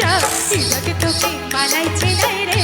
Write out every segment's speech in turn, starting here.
যা তোকে মানাইছে রে।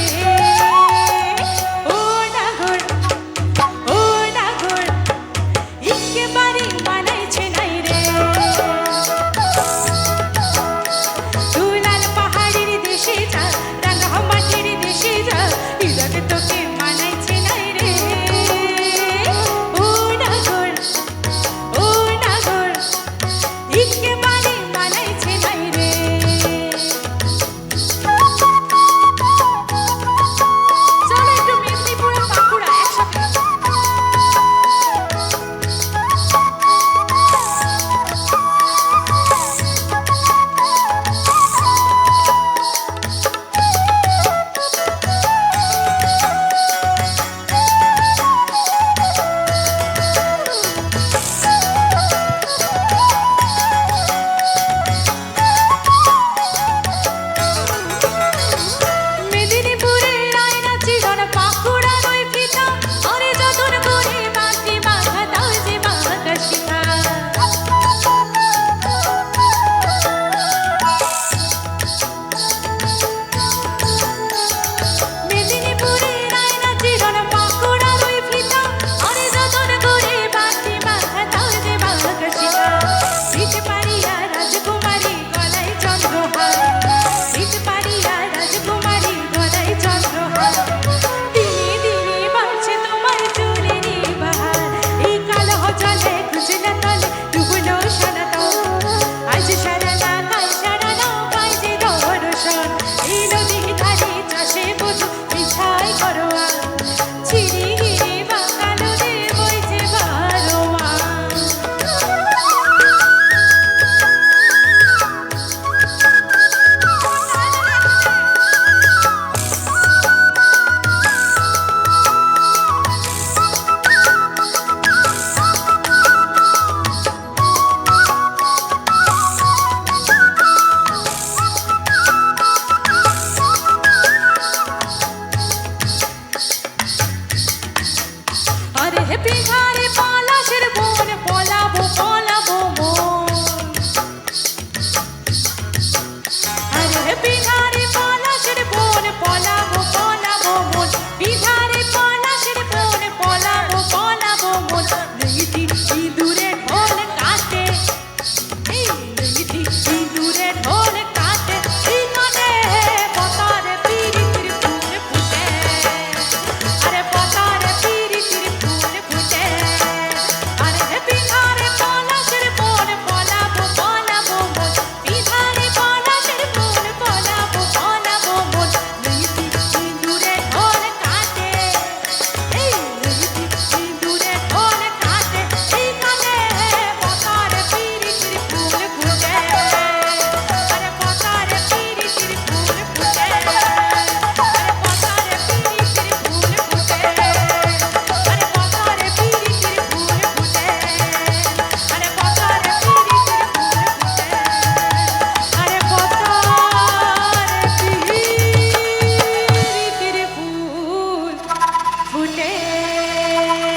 বিহারে পলাশের বনে পলাবো পলাবো মন। আরে বিহারে পলাশের বনে ঢোল কাটে রীতি ঢোল